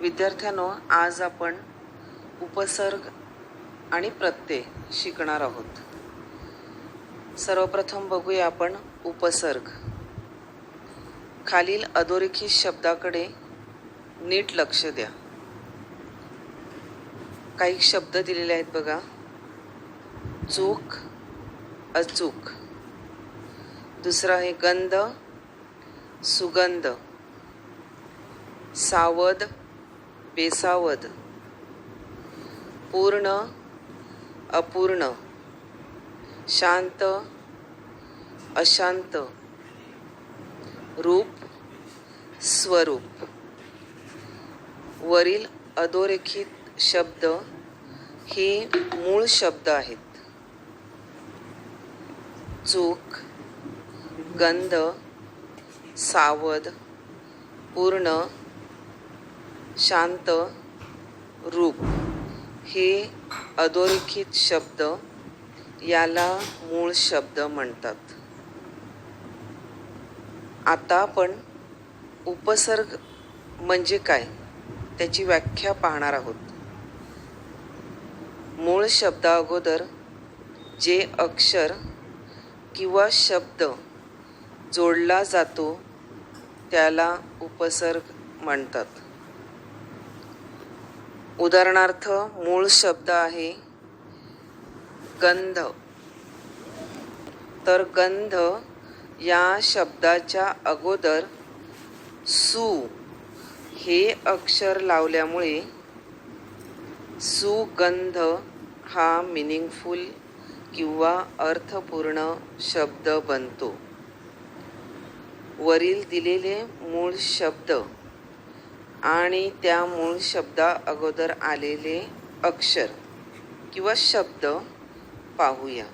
विद्यार्थ्यांनो आज आपण उपसर्ग आणि प्रत्यय शिकणार आहोत. सर्वप्रथम बघूया आपण उपसर्ग. खालील अधोरेखित शब्दाकडे नीट लक्ष द्या. काही शब्द दिलेले आहेत बघा. चूक अचूक. दुसरा आहे गंध सुगंध. सावध बेसावध पूर्ण अपूर्ण शांत अशांत रूप स्वरूप. वरील अधोरेखित शब्द हे मूळ शब्द आहेत. चूक गंध सावध पूर्ण शांत रूप. हे अधोरेखित शब्द याला मूळ शब्द म्हणतात. आता आपण उपसर्ग म्हणजे काय त्याची व्याख्या पाहणार आहोत. मूळ शब्दा अगोदर जे अक्षर किंवा शब्द जोडला जातो त्याला उपसर्ग म्हणतात. उदाहरणार्थ मूळ शब्द आहे गंध. तर गंध या शब्दाच्या अगोदर सु हे अक्षर लावल्यामुळे सुगंध हा मिनिंगफुल किंवा अर्थपूर्ण शब्द बनतो. वरील दिलेले मूळ शब्द आणि त्या मूळ शब्दा अगोदर आलेले अक्षर किंवा शब्द पाहूया.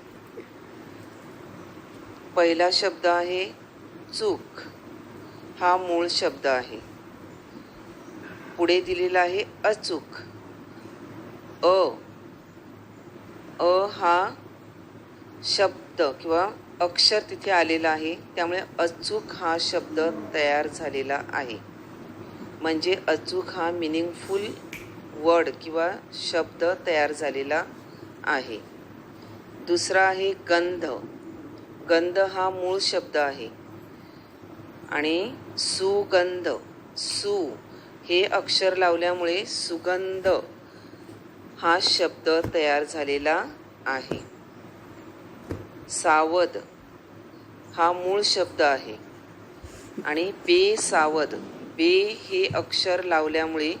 पहिला शब्द आहे चूक. हा मूळ शब्द आहे. पुढे दिलेला आहे अचूक. अ. अ हा शब्द किंवा अक्षर तिथे आलेला आहे त्यामुळे अचूक हा शब्द तयार झालेला आहे. म्हणजे अचूक हा मिनिंगफुल वर्ड किंवा शब्द तयार झालेला आहे. दुसरा आहे गंध. गंध हा मूळ शब्द आहे. आणि सुगंध सु हे अक्षर लावल्यामुळे सुगंध हा शब्द तयार झालेला आहे. सावध हा मूळ शब्द आहे. आणि बेसावध बे हे अक्षर लावल्यामुळे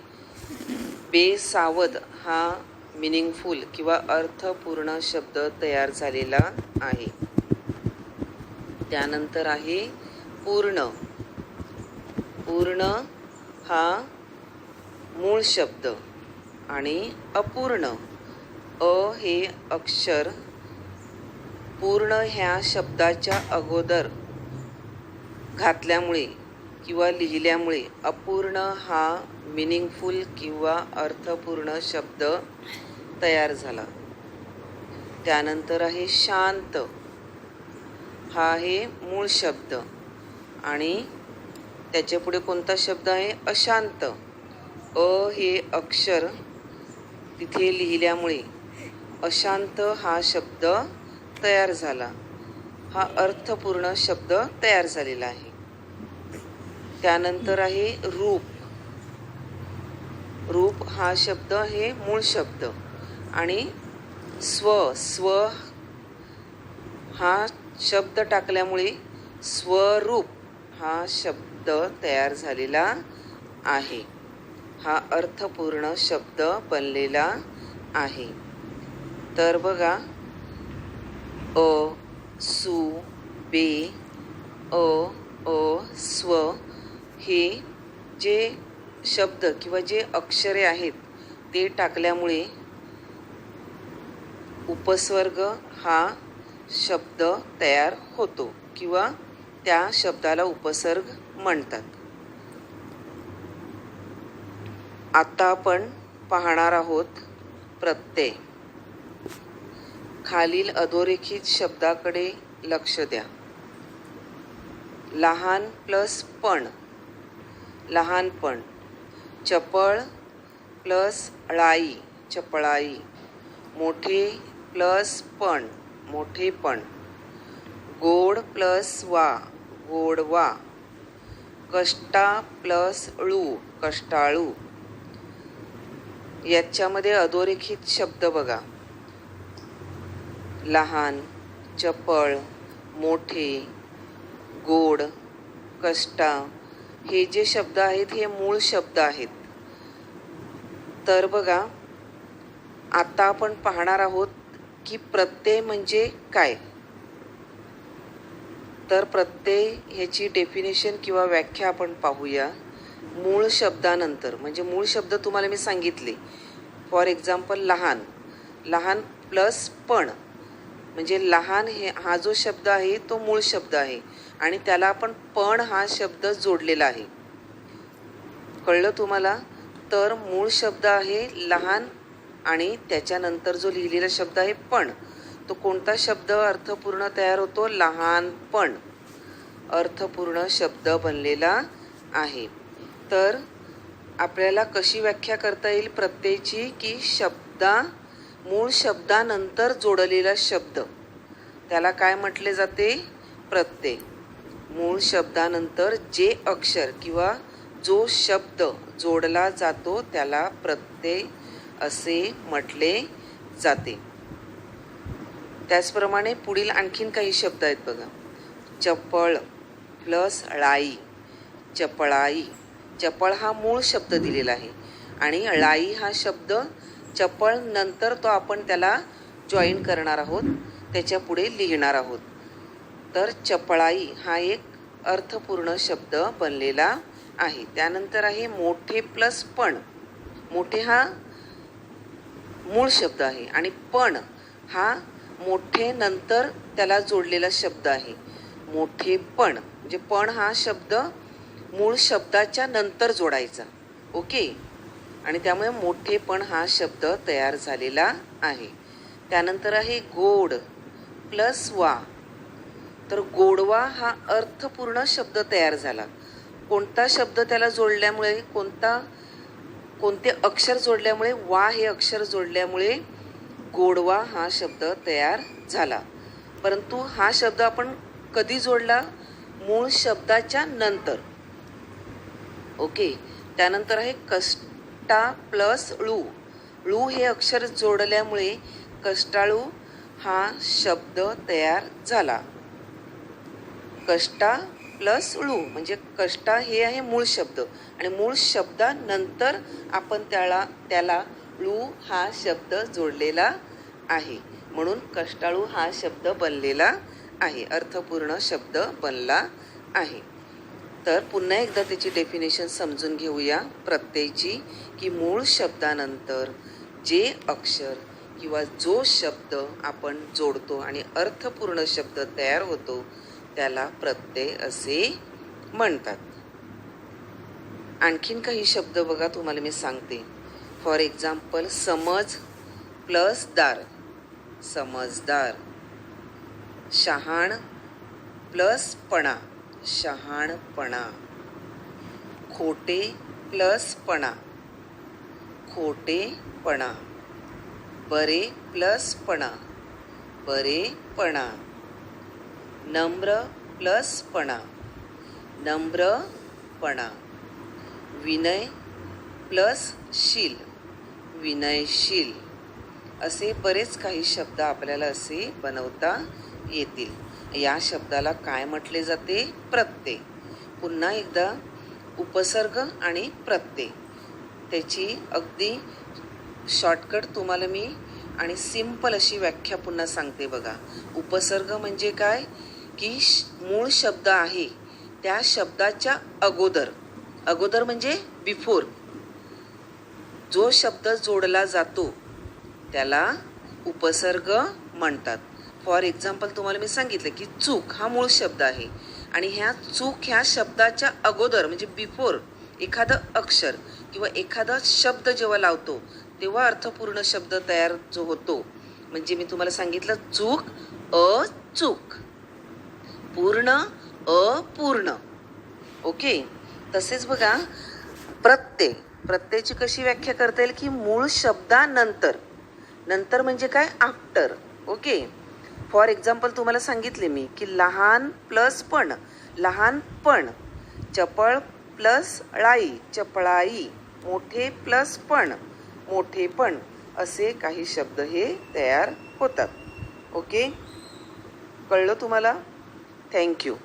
बेसावध हा मिनिंगफुल किंवा अर्थपूर्ण शब्द तयार झालेला आहे. त्यानंतर आहे पूर्ण. पूर्ण हा मूळ शब्द आणि अपूर्ण. अ हे अक्षर पूर्ण ह्या शब्दाच्या अगोदर घातल्यामुळे किंवा लिहिल्यामुळे अपूर्ण हा मिनिंगफुल किंवा अर्थपूर्ण शब्द तयार झाला. त्यानंतर आहे शांत. हा आहे मूळ शब्द आणि त्याच्या पुढे कोणता शब्द आहे? अशांत. अ हे अक्षर तिथे लिहिल्यामुळे अशांत हा शब्द तयार झाला. हा अर्थपूर्ण शब्द तयार झालेला आहे. त्यानंतर आहे रूप. रूप हा शब्द हे मूळ शब्द. आणि स्व स्व हा शब्द टाकल्यामुळे स्वरूप हा शब्द तयार झालेला आहे. हा अर्थपूर्ण शब्द बनलेला आहे. तर बघा अ सु बे अ अ स्व हे जे शब्द किंवा जे अक्षरे आहेत ते टाकल्यामुळे उपस्वर्ग हा शब्द तयार होतो किंवा त्या शब्दाला उपसर्ग म्हणतात. आता आपण पाहणार आहोत प्रत्यय. खालील अधोरेखित शब्दाकडे लक्ष द्या. लहान प्लस पण लहानपण. चपळ प्लस अळाई चपळाई. मोठे प्लस पण मोठेपण गोड प्लस वा गोडवा कष्टा प्लस ळू कष्टाळू. याच्यामध्ये अधोरेखित शब्द बघा. लहान चपळ मोठे गोड कष्टा. हे जे शब्द आहेत हे मूळ शब्द आहेत. तर बघा आता आपण पाहणार आहोत की प्रत्यय म्हणजे काय? तर प्रत्यय ह्याची डेफिनेशन किंवा व्याख्या आपण पाहूया मूळ शब्दानंतर. म्हणजे मूळ शब्द तुम्हाला मी सांगितले. फॉर एक्झाम्पल लहान. लहान प्लस पण. म्हणजे लहान हे हा जो शब्द आहे तो मूळ शब्द आहे. आणि त्याला आपण पण हा शब्द जोडलेला आहे. कळलं तुम्हाला? तर मूळ शब्द आहे लहान आणि त्याच्यानंतर जो लिहिलेला शब्द आहे पण. तो कोणता शब्द अर्थपूर्ण तयार होतो? लहानपण अर्थपूर्ण शब्द बनलेला आहे. तर आपल्याला कशी व्याख्या करता येईल प्रत्ययची? की शब्दा मूळ शब्दानंतर जोडलेला शब्द. त्याला काय म्हटले जाते? प्रत्यय. मूळ शब्दानंतर जे अक्षर किंवा जो शब्द जोडला जातो त्याला प्रत्यय असे म्हटले जाते. त्याचप्रमाणे पुढील आणखीन काही शब्द आहेत बघा. चपळ प्लस अळाई चपळाई. चपळ हा मूळ शब्द दिलेला आहे. आणि अळाई हा शब्द चपळ नंतर तो आपण त्याला जॉईन करणार आहोत. त्याच्या पुढे लिहिणार आहोत. तर चपळाई हा एक अर्थपूर्ण शब्द बनलेला आहे. त्यानंतर आहे मोठे प्लस पण. मोठे हा मूळ शब्द आहे आणि पण हा मोठे नंतर त्याला जोडलेला शब्द आहे. मोठे पण म्हणजे पण हा शब्द मूळ शब्दाच्या नंतर जोडायचा. ओके? आणि त्यामुळे मोठेपण हा शब्द तयार झालेला आहे. त्यानंतर आहे गोड प्लस वा. तर गोडवा हा अर्थपूर्ण शब्द तयार झाला. कोणता शब्द त्याला जोडल्यामुळे कोणता कोणते अक्षर जोडल्यामुळे वा हे अक्षर जोडल्यामुळे गोडवा हा शब्द तयार झाला. परंतु हा शब्द आपण कधी जोडला? मूळ शब्दाच्या नंतर. ओके. त्यानंतर आहे कष्ट प्लस ळू ळू हे अक्षर जोडल्यामुळे कष्टाळू हा शब्द तयार झाला. कष्टा प्लस ळू म्हणजे कष्टा हे आहे मूळ शब्द. आणि मूळ शब्दानंतर आपण त्याला त्याला ळू हा शब्द जोडलेला आहे. म्हणून कष्टाळू हा शब्द बनलेला आहे. अर्थपूर्ण शब्द बनला आहे. तर पुन्हा एकदा त्याची डेफिनेशन समजून घेऊया प्रत्ययची की मूळ शब्दानंतर जे अक्षर किंवा जो शब्द आपण जोडतो आणि अर्थपूर्ण शब्द तयार होतो त्याला प्रत्यय असे म्हणतात. आणखीन काही शब्द बघा तुम्हाला मी सांगते. फॉर एक्झाम्पल समज प्लस दार. समजदार. शहाण प्लस पणा. शहाणपणा. खोटे प्लसपणा खोटेपणा बरे प्लसपणा बरेपणा नम्र प्लसपणा नम्रपणा विनय प्लस शील. विनयशील. असे बरेच काही शब्द आपल्याला असे बनवता येतील. या शब्दाला काय म्हटले जाते? प्रत्यय. पुन्हा एकदा उपसर्ग आणि प्रत्यय. त्याची अगदी शॉर्टकट तुम्हाला मी आणि सिंपल अशी व्याख्या पुन्हा सांगते बघा. उपसर्ग म्हणजे काय? की श- मूळ शब्द आहे त्या शब्दाच्या अगोदर. अगोदर म्हणजे बिफोर जो शब्द जोडला जातो त्याला उपसर्ग म्हणतात. फॉर एक्झाम्पल तुम्हाला मी सांगितलं की चूक हा मूळ शब्द आहे. आणि ह्या चूक ह्या शब्दाच्या अगोदर म्हणजे बिफोर एखादं अक्षर किंवा एखादा शब्द जेव्हा लावतो तेव्हा अर्थपूर्ण शब्द तयार जो होतो. म्हणजे मी तुम्हाला सांगितलं चूक अचूक. पूर्ण अपूर्ण. ओके? तसेच बघा प्रत्यय. प्रत्ययची कशी व्याख्या करता येईल की मूळ शब्दानंतर. नंतर म्हणजे काय? After okay? फॉर एक्झाम्पल तुम्हाला सांगितले मी की लहान प्लस पण लहान पण चपळ प्लस अळाई चपळाई मोठे प्लस पण मोठे पण असे काही शब्द हे तयार होतात. ओके? कळलं तुम्हाला? थँक्यू